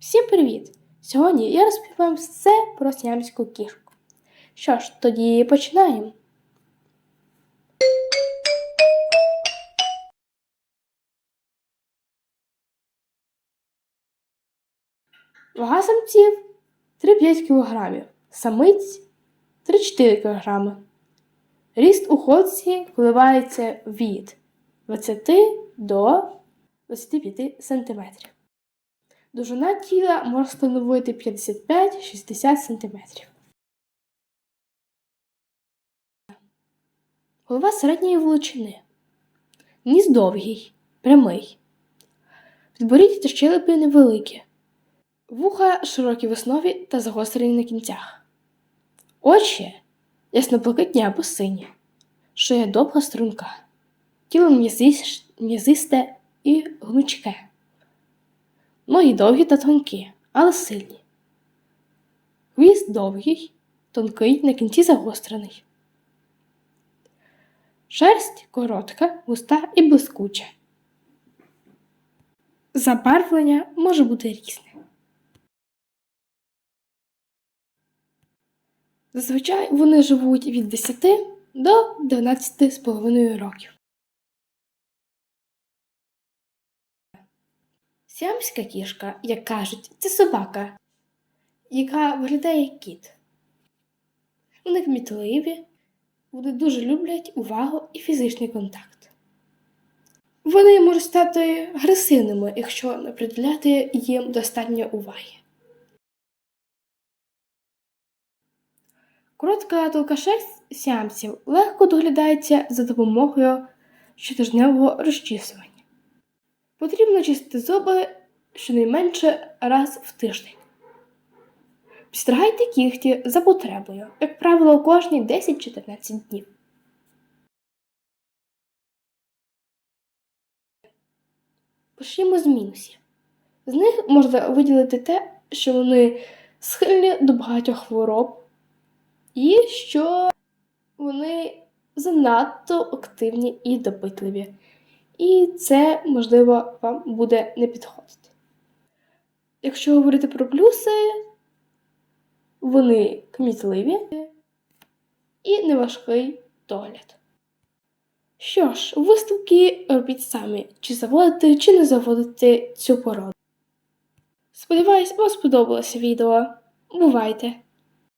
Всім привіт! Сьогодні я розповім все про сіамську кішку. Що ж, тоді починаємо. Вага самців 3-5 кг, самиць 3-4 кг. Ріст у ходці коливається від 20 до 25 см. Довжина тіла може становити 55-60 см. Голова середньої величини. Ніс довгий, прямий. Підборіддя та щелепи невеликі. Вуха широкі в основі та загострені на кінцях. Очі ясно-блакитні або сині. Шия довга струнка. Тіло м'язисте і гнучке. Ноги довгі та тонкі, але сильні. Хвіст довгий, тонкий, на кінці загострений. Шерсть коротка, густа і блискуча. Забарвлення може бути різне. Зазвичай вони живуть від 10 до 12,5 років. Сіамська кішка, як кажуть, це собака, яка виглядає як кіт. Вони кмітливі, вони дуже люблять увагу і фізичний контакт. Вони можуть стати агресивними, якщо не приділяти їм достатньо уваги. Коротка тонка шерсть сіамців легко доглядається за допомогою щотижневого розчісування. Потрібно чистити зуби щонайменше раз в тиждень. Підстригайте кігті за потребою, як правило, кожні 10-14 днів. Почнімо з мінусів. З них можна виділити те, що вони схильні до багатьох хвороб, і що вони занадто активні і допитливі. І це, можливо, вам буде не підходити. Якщо говорити про плюси, вони кмітливі і неважкий догляд. Що ж, висновки робіть самі, чи заводити, чи не заводити цю породу. Сподіваюсь, вам сподобалося відео. Бувайте!